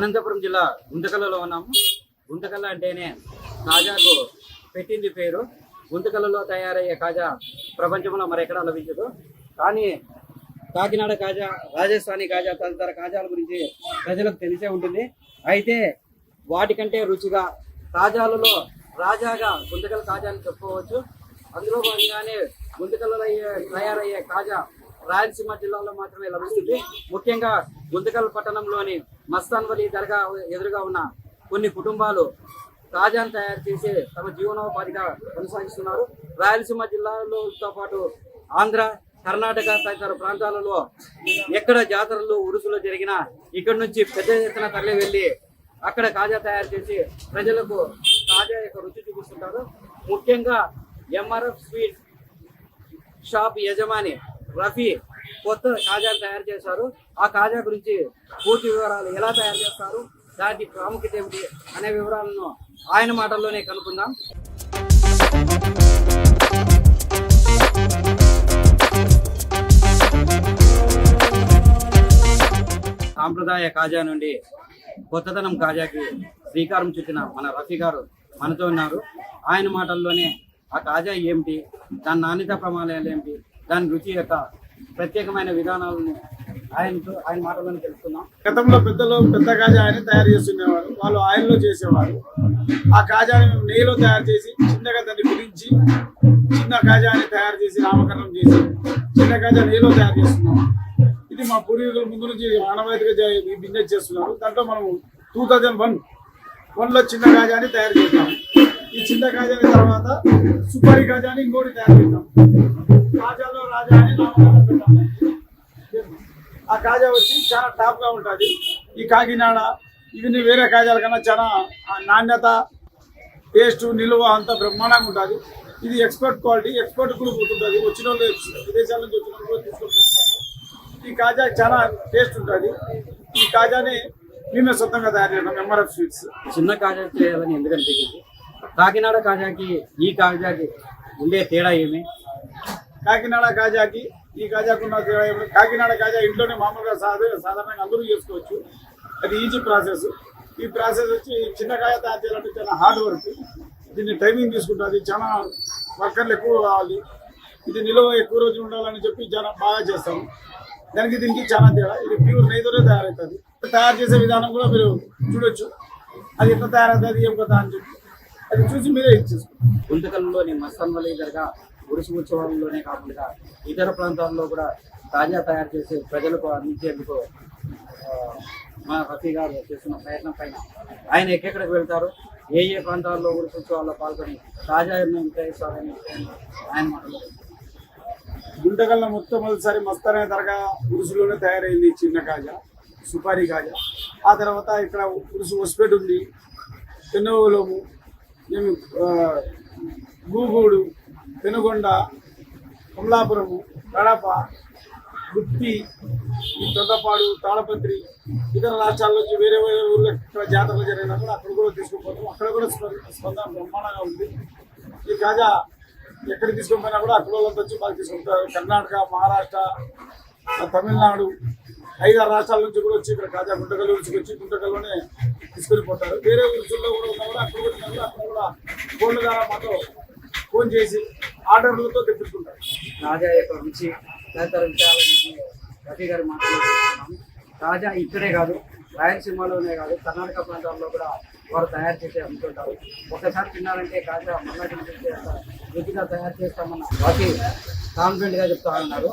అనంతపురం జిల్లా గుంతకల్లలో ఉన్నాము. గుంతకల్ల అంటేనే కాజాకు పెట్టింది పేరు. గుంతకల్లలో తయారయ్యే కాజా ప్రపంచంలో మరెక్కడా లభించదు. కానీ కాకినాడ కాజా రాజస్థానీ కాజా తదితర కాజాల గురించి ప్రజలకు తెలిసే ఉంటుంది. అయితే వాటికంటే రుచిగా కాజాలలో రాజాగా గుంతకల్ కాజాని చెప్పుకోవచ్చు. అందులో భాగంగానే గుంతకలలో తయారయ్యే కాజా రాయలసీమ జిల్లాలో మాత్రమే లభిస్తుంది. ముఖ్యంగా గుంతకల్ పట్టణంలోని మస్తాన్ వలి దర్గా ఎదురుగా ఉన్న కొన్ని కుటుంబాలు తాజాను తయారు చేసి తమ జీవనోపాధిగా కొనసాగిస్తున్నారు. రాయలసీమ జిల్లాలతో పాటు ఆంధ్ర కర్ణాటక తదితర ప్రాంతాలలో ఎక్కడ జాతరలు ఉరుసులు జరిగినా ఇక్కడి నుంచి పెద్ద ఎత్తున తరలి వెళ్ళి అక్కడ కాజా తయారు చేసి ప్రజలకు కాజా యొక్క రుచి చూపిస్తుంటారు. ముఖ్యంగా ఎంఆర్ఎఫ్ స్వీట్ షాప్ యజమాని రఫీ కొత్త కాజా తయారు చేశారు. ఆ కాజా గురించి పూర్తి వివరాలు ఎలా తయారు చేస్తారు దానికి ప్రాముఖ్యత ఏమిటి అనే వివరాలను ఆయన మాటల్లోనే కనుక్కుందాం. సాంప్రదాయ కాజా నుండి కొత్తదనం కాజాకి శ్రీకారం చుట్టిన మన రఫీ గారు మనతో ఉన్నారు. ఆయన మాటల్లోనే ఆ కాజా ఏమిటి దాని నాణ్యత ప్రమాణాలు ఏమిటి దాని రుచి యొక్క ప్రత్యేకమైన విధానాలను ఆయనతో ఆయన మాటలను తెలుసుకుందాం. గతంలో పెద్దలు పెద్ద కాజా అని తయారు చేస్తుండేవారు. వాళ్ళు ఆయిల్లో చేసేవారు. ఆ కాజాని మేము నెయ్యిలో తయారు చేసి చిన్నగా దాన్ని పిలిచి చిన్న కాజాని తయారు చేసి నామకరణం చేసి చిన్న కాజా నెయ్యిలో తయారు చేస్తున్నాం. ఇది మా పూర్వీకుల ముందు నుంచి ఆనవాయితీగా బిజినెస్ చేస్తున్నారు. దాంట్లో మనం టూ థౌజండ్ వన్ వన్లో చిన్న కాజాని తయారు చేస్తాం ఈ చిన్న కాజాని తర్వాత సుపారి కాజాని ఇంకోటి తయారు చేస్తాం కాజాలో రాజా అని ఆ కాజా వచ్చి చాలా టాప్గా ఉంటుంది. ఈ కాకినాడ ఇవన్నీ వేరే కాజాల కన్నా చాలా నాణ్యత టేస్ట్ నిలువ అంతా బ్రహ్మాండంగా ఉంటుంది. ఇది ఎక్స్పర్ట్ క్వాలిటీ ఎక్స్పర్ట్ కూడా పోతుంటుంది. వచ్చిన వాళ్ళు విదేశాల నుంచి వచ్చిన వాళ్ళు. ఈ కాజా చాలా టేస్ట్ ఉంటుంది. ఈ కాజాని మేమే సొంతంగా తయారు చేస్తాం ఎంఆర్ఎఫ్ స్వీట్స్ చిన్న కాజా చేయాలని ఎందుకు అనిపించింది కాకినాడ కాజాకి ఈ కాజాకి ఉండే తేడా ఏమి? కాకినాడ కాజాకి ఈ కాజాకున్న తేడా కాకినాడ కాజా ఇంట్లోనే మామూలుగా సాధారణంగా అందరూ చేసుకోవచ్చు. అది ఈజీ ప్రాసెస్. ఈ ప్రాసెస్ వచ్చి చిన్న కాయ తయారు చేయాలంటే చాలా హార్డ్ వర్క్ దీన్ని టైమింగ్ తీసుకుంటుంది చాలా వర్కర్లు ఎక్కువ కావాలి. ఇది నిలువ ఎక్కువ రోజులు ఉండాలని చెప్పి చాలా బాగా చేస్తాము దానికి దీనికి చాలా తేడా. ఇది ప్యూర్ నెయ్యితోనే తయారవుతుంది. తయారు చేసే విధానం కూడా మీరు చూడొచ్చు. అది ఎంత తయారవుతుంది ఏం కదా అని చెప్పి. అది చూసి మీరే ఇచ్చేసుకోండి గుంతకల్లోని మస్తాన్ వలి ఉరుసు ఉత్సవాల్లోనే కాకుండా ఇతర ప్రాంతాల్లో కూడా తాజా తయారు చేసి ప్రజలకు అందించేందుకు మా రఫీ గారు చేస్తున్న ప్రయత్నం పైన ఆయన ఎక్కడెక్కడికి వెళ్తారు? ఏ ఏ ప్రాంతాల్లో ఉరుసు ఉత్సవాల్లో పాల్గొని తాజా ఎన్నో ఆయన మాటలు గుంటకల్ల మొత్తం మొదటిసారి మస్తానే తరగా ఉరుసులోనే తయారైంది చిన్న కాజా సుపారీ కాజా ఆ తర్వాత ఇక్కడ ఉరుసు హొస్పేట్ ఉంది పెనుగోలము మేము గూగూడు పెనుగొండ కమలాపురము కడప గుత్తి ఈ తొందపాడు తాళపత్రి ఇతర రాష్ట్రాల నుంచి వేరే వేరే ఊళ్ళో ఇక్కడ జాతరలు జరిగినప్పుడు అక్కడ కూడా తీసుకుపోతాం అక్కడ కూడా స్పంద స్పందన బ్రహ్మాండంగా ఉంది. ఈ కాజా ఎక్కడ తీసుకుపోయినా కూడా అక్కడ వాళ్ళంతా వచ్చి మాకు తీసుకుంటారు. కర్ణాటక మహారాష్ట్ర తమిళనాడు ఐదారు రాష్ట్రాల నుంచి కూడా వచ్చి ఇక్కడ కాజా గుంటకల్ నుంచి వచ్చి గుంటకల్లోనే తీసుకొని పోతారు. వేరే రుచుల్లో కూడా ఉన్నా కూడా అక్కడ కూడా కూడా అక్కడ కూడా ఫోన్ల ద్వారా మాతో ఫోన్ చేసి ఆర్డర్లతో తెప్పించుకుంటారు. తాజా యొక్క రుచి తదితర విషయాల గురించి రఫీ గారి మాట్లాడుతున్నాము తాజా ఇక్కడే కాదు రాయలసీమలోనే కాదు కర్ణాటక ప్రాంతాల్లో కూడా వారు తయారు చేసి అమ్ముతుంటారు. ఒకసారి తిన్నారంటే కాజా మళ్ళీ రుచిగా తయారు చేస్తామన్న రఫీ కాన్ఫిడెంట్గా చెప్తా ఉన్నారు.